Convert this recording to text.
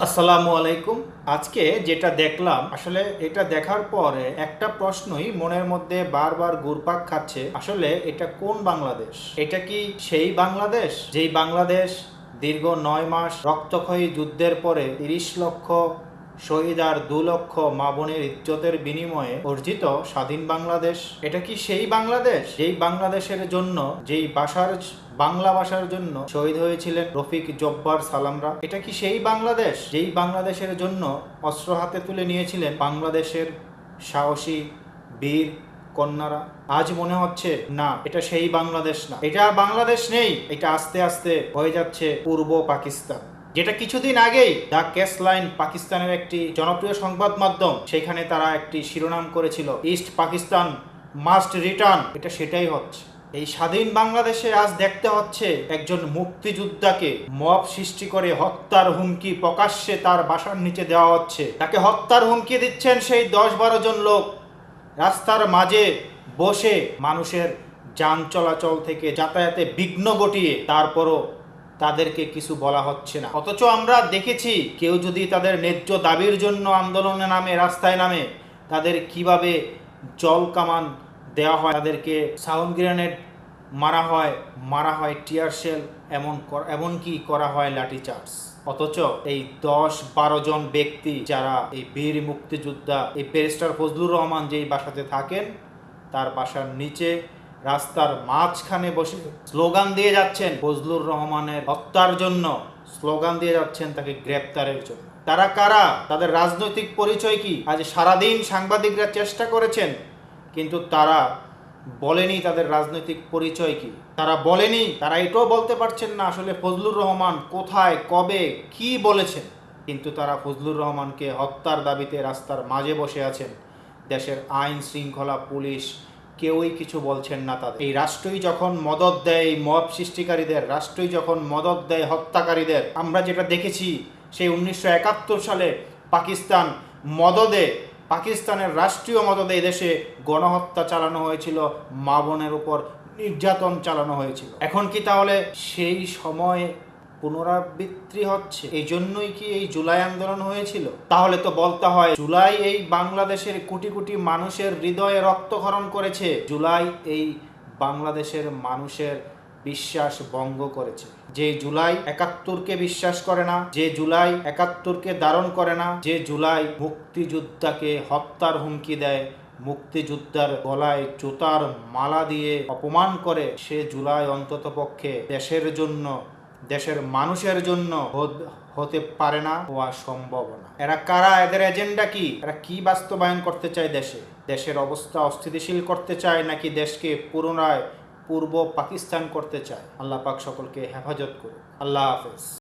আসসালামু আলাইকুম। আজকে যেটা দেখলাম, আসলে এটা দেখার পরে একটা প্রশ্নই মনের মধ্যে বারবার ঘুরপাক খাচ্ছে, আসলে এটা কোন বাংলাদেশ? এটা কি সেই বাংলাদেশ? যেই বাংলাদেশ দীর্ঘ নয় মাস রক্তক্ষয়ী যুদ্ধের পরে তিরিশ লক্ষ শহীদ আর দু লক্ষ মা বোনের ইজ্জতের বিনিময়ে অর্জিত স্বাধীন বাংলাদেশ। এটা কি সেই বাংলাদেশ? যেই বাংলাদেশের জন্য, যেই ভাষার বাংলা ভাষার জন্য শহীদ হয়েছিলেন রফিক জব্বার সালামরা। এটা কি সেই বাংলাদেশ? যেই বাংলাদেশের জন্য অস্ত্র হাতে তুলে নিয়েছিলেন বাংলাদেশের সাহসী বীর কন্যারা। আজ মনে হচ্ছে, না, এটা সেই বাংলাদেশ না। এটা বাংলাদেশ নেই, এটা আস্তে আস্তে হয়ে যাচ্ছে পূর্ব পাকিস্তান। যেটা কিছুদিন আগেই দ্য কেস লাইন পাকিস্তানের একটি জনপ্রিয় সংবাদ মাধ্যম, সেখানে তারা একটি শিরোনাম করেছিল, ইস্ট পাকিস্তান মাস্ট রিটার্ন। এটা সেটাই হচ্ছে। এই স্বাধীন বাংলাদেশে আজ দেখতে হচ্ছে একজন মুক্তিযোদ্ধাকে মব সৃষ্টি করে হত্যার হুমকি প্রকাশ্যে তার বাসার নিচে দেওয়া হচ্ছে। তাকে হত্যার হুমকি দিচ্ছেন সেই দশ বারো জন লোক। রাস্তার মাঝে বসে মানুষের যান চলাচল থেকে যাতায়াতে বিঘ্ন ঘটিয়ে তারপরও তাদেরকে কিছু বলা হচ্ছে না। অথচ আমরা দেখেছি কেউ যদি তাদের ন্যায্য দাবির জন্য আন্দোলনে নামে, রাস্তায় নামে, তাদের কীভাবে জল কামান দেওয়া হয়, তাদেরকে সাউন্ড গ্রেনেড মারা হয় মারা হয় টিয়ার শেল, এমন এমনকি করা হয় লাঠিচার্জ। অথচ এই দশ বারো জন ব্যক্তি যারা এই বীর মুক্তিযোদ্ধা, এই ব্যারিস্টার ফজলুর রহমান যেই বাসাতে থাকেন, তার বাসার নিচে রাস্তার মাঝখানে বসে স্লোগান দিয়ে যাচ্ছেন ফজলুর রহমানের হত্যার জন্য। স্লোগান দিয়ে যাচ্ছেন তাকে গ্রেপ্তারের জন্য। তারা কারা? তাদের রাজনৈতিক পরিচয় কি? আজ সারাদিন সাংবাদিকরা চেষ্টা করেছেন, কিন্তু তারা বলেনি তাদের রাজনৈতিক পরিচয় কি। তারা বলেনি, তারা এটাও বলতে পারছেন না আসলে ফজলুর রহমান কোথায়, কবে, কি বলেছেন। কিন্তু তারা ফজলুর রহমানকে হত্যার দাবিতে রাস্তার মাঝে বসে আছেন। দেশের আইন শৃঙ্খলা, পুলিশ কেউই কিছু বলছেন না তাদের। এই রাষ্ট্রই যখন মদত দেয় মব সৃষ্টিকারীদের, রাষ্ট্রই যখন মদত দেয় হত্যাকারীদের, আমরা যেটা দেখেছি সেই উনিশশো একাত্তর সালে পাকিস্তান মদদে, পাকিস্তানের রাষ্ট্রীয় মদদে দেশে গণহত্যা চালানো হয়েছিল, মা বোনের উপর নির্যাতন চালানো হয়েছিল। এখন কি তাহলে সেই সময় পুনরাবৃত্তি হচ্ছে। এই জন্যই কি এই জুলাই আন্দোলন হয়েছিল? তাহলে তো বলতে হয়, জুলাই এই বাংলাদেশের কোটি কোটি মানুষের হৃদয়ে রক্তক্ষরণ করেছে। জুলাই এই বাংলাদেশের মানুষের বিশ্বাস ভঙ্গ করেছে। যে জুলাই একাত্তরকে বিশ্বাস করে না, যে জুলাই একাত্তরকে ধারণ করে না, যে জুলাই মুক্তিযোদ্ধাকে হত্যার হুমকি দেয়, মুক্তিযোদ্ধার গলায় জুতার মালা দিয়ে অপমান করে, সে জুলাই অন্তত পক্ষে দেশের জন্য দেশের মানুষের জন্য হতে পারে না হওয়া সম্ভব না। এরা কারা? এদের এজেন্ডা কি? এরা কি বাস্তবায়ন করতে চায় দেশে? দেশের অবস্থা অস্থিতিশীল করতে চায় নাকি দেশকে পুনরায় পূর্ব পাকিস্তান করতে চায়? আল্লাহ পাক সকলকে হেফাজত করুন আল্লাহ হাফেজ।